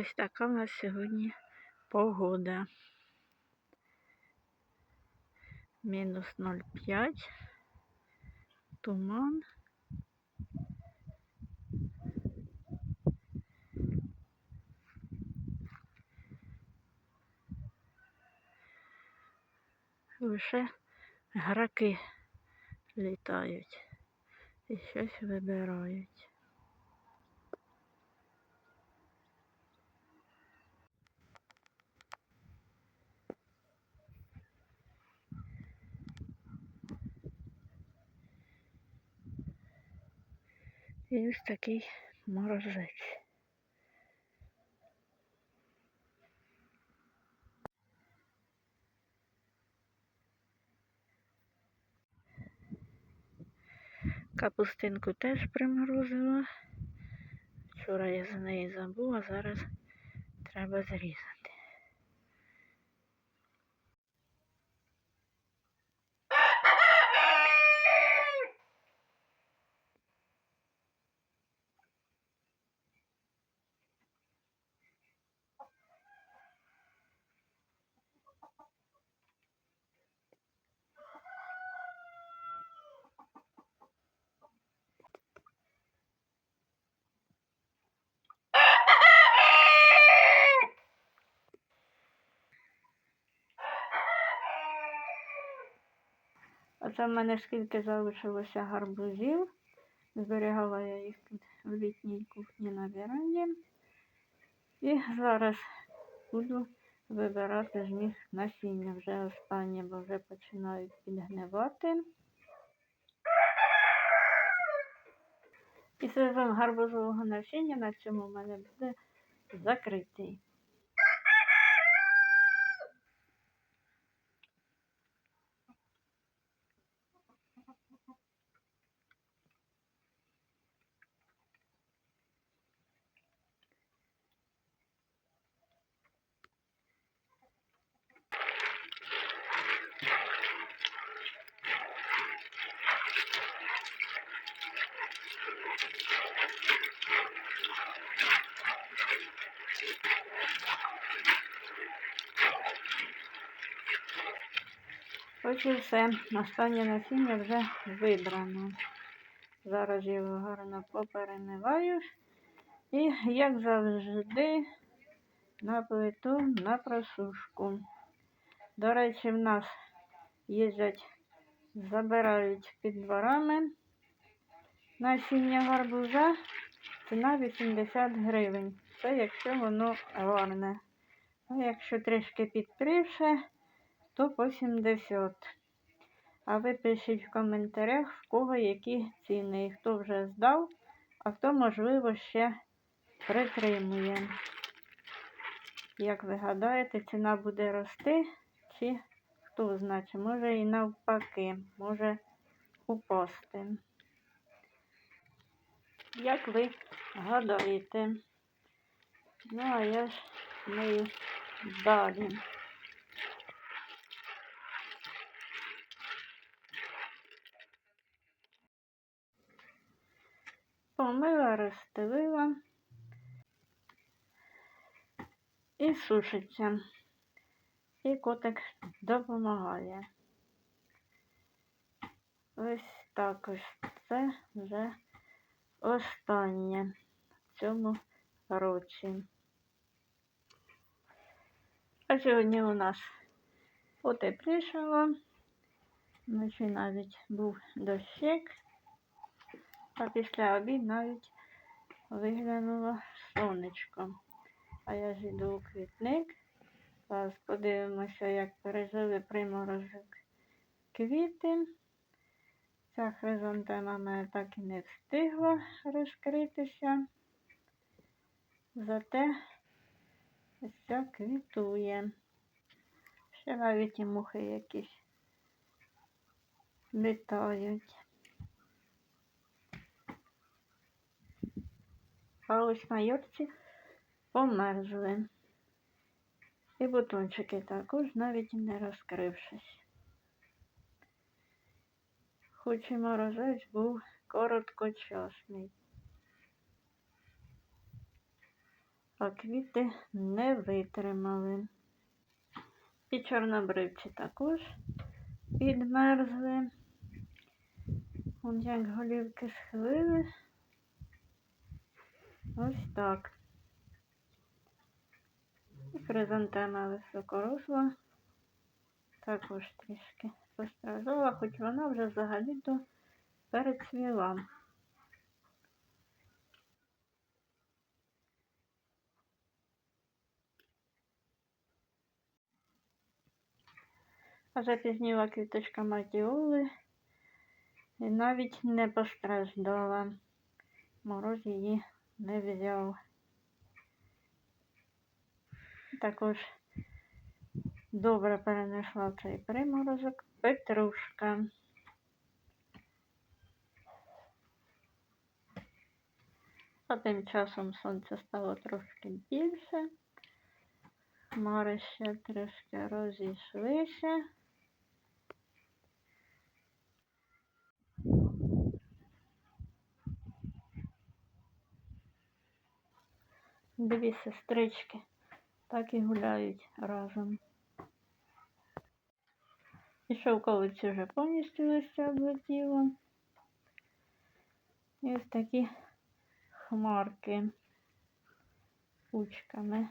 Ось така у нас сьогодні погода. Мінус 0,5. Туман. Лише граки літають і щось вибирають. І ось такий морозець. Капустинку теж приморозила. Вчора я за неї забула, зараз треба зрізати. Оце в мене скільки залишилося гарбузів. Зберігала я їх тут в літній кухні на веранді. І зараз буду вибирати з них насіння. Вже останнє, бо вже починають підгнивати. І сезон гарбузового насіння на цьому в мене буде закритий. Ось і все. Останнє насіння вже вибрано. Зараз його гарно поперемиваю. І, як завжди, на плиту на просушку. До речі, в нас їздять, забирають під дворами насіння гарбуза. Ціна 80 гривень. Це якщо воно гарне. А якщо трішки підпрівше, то по 70. А ви пишіть в коментарях, в кого які ціни, і хто вже здав, а хто, можливо, ще притримує. Як ви гадаєте, ціна буде рости, чи хто знає, може і навпаки, може упасти. Як ви гадаєте? Ну, а я ж нею далі. Помила, розстелила і сушиться. І котик допомагає. Ось так ось це вже останнє в цьому році. А сьогодні у нас потеплішало. Вночі навіть був дощик, а після обід навіть виглянуло сонечко. А я ж йду у квітник. Зараз подивимося, як пережили приморозок квіти. Ця хризантема мене так і не встигла розкритися. Зате ось квітує. Ще навіть і мухи якісь літають. А ось на йорці померзли. І бутончики також навіть не розкрившись. І морозець був короткочасний. а квіти не витримали. І чорнобривці також підмерзли. Вон як голівки схилили. Ось так. І хризантема високоросла також трішки постраждала, хоч вона вже взагалі-то перецвіла. А запізніла квіточка матіоли і навіть не постраждала. Мороз її не взяв. Також добре перенесла цей приморозок петрушка. А тим часом сонце стало трошки більше. Хмари ще трішки розійшлися. Дві сестрички так і гуляють разом. І шовковиці вже повністю листя облетіло. І ось такі хмарки кучками.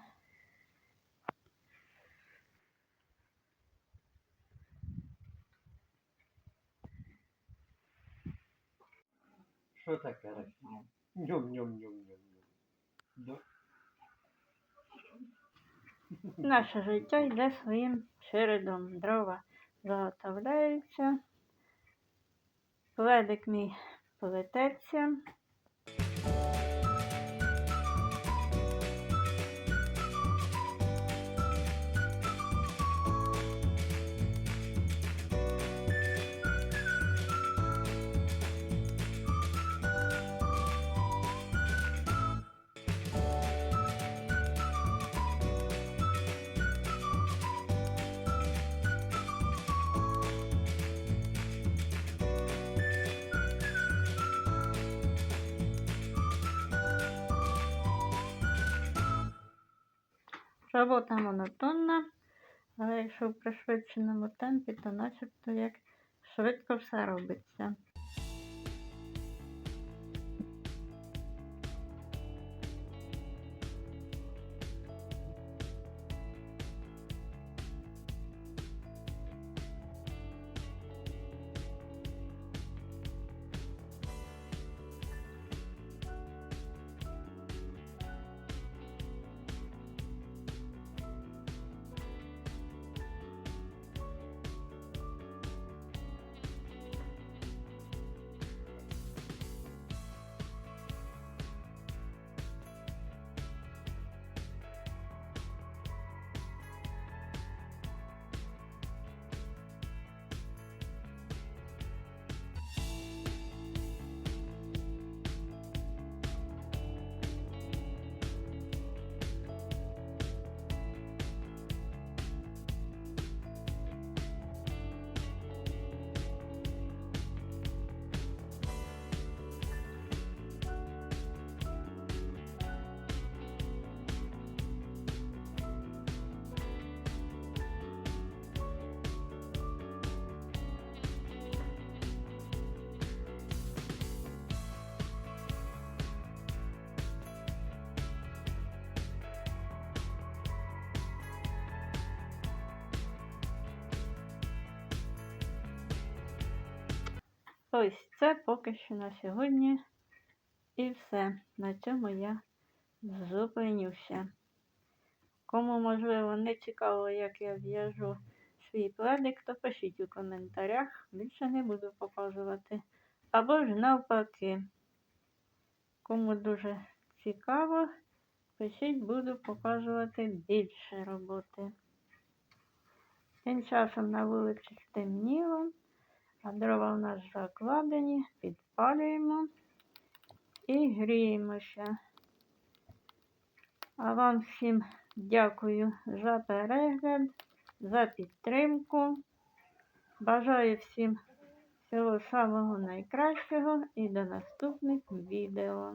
Що таке рахіє? Ньом-ньом-ньом-ньом-ньом. Да. Наше життя йде своїм чередом. Дрова заготовляються. Пледик мій плететься. Робота монотонна, але якщо в пришвидшеному темпі, то начебто як швидко все робиться. Ось це поки що на сьогодні. І все. На цьому я зупинюся. Кому, можливо, не цікаво, як я в'яжу свій пледик, то пишіть у коментарях. Більше не буду показувати. Або ж навпаки. Кому дуже цікаво, пишіть, буду показувати більше роботи. Тим часом на вулиці стемніло. Дрова у нас закладені, підпалюємо і гріємося. А вам всім дякую за перегляд, за підтримку. Бажаю всім всього самого найкращого і до наступних відео.